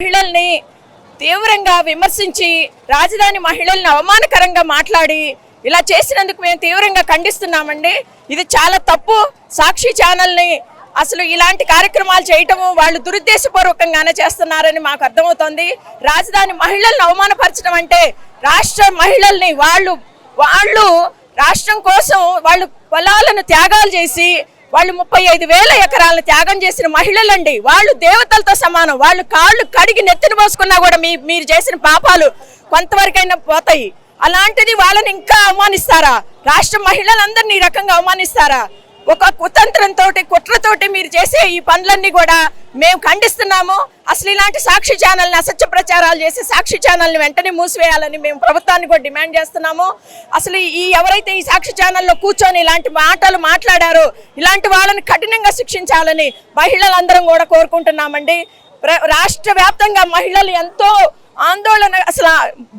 మహిళల్ని తీవ్రంగా విమర్శించి రాజధాని మహిళల్ని అవమానకరంగా మాట్లాడి ఇలా చేసినందుకు మేము తీవ్రంగా ఖండిస్తున్నామండి. ఇది చాలా తప్పు. సాక్షి ఛానల్ని అసలు ఇలాంటి కార్యక్రమాలు చేయటము వాళ్ళు దురుద్దేశపూర్వకంగానే చేస్తున్నారని మాకు అర్థమవుతోంది. రాజధాని మహిళల్ని అవమానపరచడం అంటే రాష్ట్ర మహిళల్ని వాళ్ళు వాళ్ళు రాష్ట్రం కోసం వాళ్ళు పొలాలను త్యాగాలు చేసి వాళ్ళు ముప్పై ఐదు వేల ఎకరాలను త్యాగం చేసిన మహిళలండి. వాళ్ళు దేవతలతో సమానం. వాళ్ళు కాళ్ళు కడిగి నెత్తిన పోసుకున్నా కూడా మీ మీరు చేసిన పాపాలు కొంతవరకైనా పోతాయి. అలాంటిది వాళ్ళని ఇంకా అవమానిస్తారా? రాష్ట్ర మహిళలందరినీ ఈ రకంగా అవమానిస్తారా? ఒక కుతంత్రంతో కుట్రతోటి మీరు చేసే ఈ పనులన్నీ కూడా మేము ఖండిస్తున్నాము. అసలు ఇలాంటి సాక్షి ఛానల్ని అసత్య ప్రచారాలు చేసి సాక్షి ఛానల్ని వెంటనే మూసివేయాలని మేము ప్రభుత్వాన్ని కూడా డిమాండ్ చేస్తున్నాము. అసలు ఈ ఎవరైతే ఈ సాక్షి ఛానల్లో కూర్చొని ఇలాంటి మాటలు మాట్లాడారో ఇలాంటి వాళ్ళని కఠినంగా శిక్షించాలని మహిళలందరం కూడా కోరుకుంటున్నామండి. రాష్ట్ర వ్యాప్తంగా మహిళలు ఎంతో ఆందోళన అసలు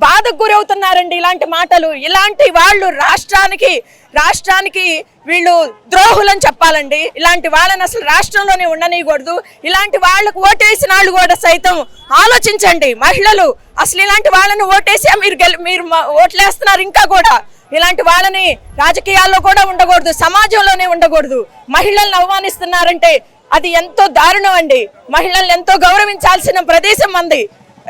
బాధకు గురవుతున్నారండి ఇలాంటి మాటలు. ఇలాంటి వాళ్ళు రాష్ట్రానికి రాష్ట్రానికి వీళ్ళు ద్రోహులని చెప్పాలండి. ఇలాంటి వాళ్ళని అసలు రాష్ట్రంలోనే ఉండనీయకూడదు. ఇలాంటి వాళ్ళకు ఓటేసిన వాళ్ళు కూడా సైతం ఆలోచించండి. మహిళలు అసలు ఇలాంటి వాళ్ళని ఓటేసే మీరు గెలి మీరు ఓట్లేస్తున్నారు ఇంకా కూడా. ఇలాంటి వాళ్ళని రాజకీయాల్లో కూడా ఉండకూడదు. సమాజంలోనే ఉండకూడదు. మహిళల్ని అవమానిస్తున్నారంటే అది ఎంతో దారుణం అండి. మహిళల్ని ఎంతో గౌరవించాల్సిన ప్రదేశం అంది.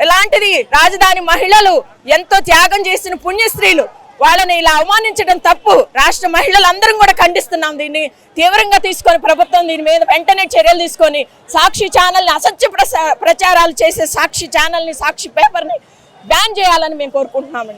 ఇలాంటిది రాజధాని మహిళలు ఎంతో త్యాగం చేసిన పుణ్యస్త్రీలు వాళ్ళని ఇలా అవమానించడం తప్పు. రాష్ట్ర మహిళలందరం కూడా ఖండిస్తున్నాం దీన్ని. తీవ్రంగా తీసుకొని ప్రభుత్వం దీని మీద వెంటనే చర్యలు తీసుకొని సాక్షి ఛానల్ని అసత్య ప్రచారాలు చేసే సాక్షి ఛానల్ని సాక్షి పేపర్ని బ్యాన్ చేయాలని మేము కోరుకుంటున్నామండి.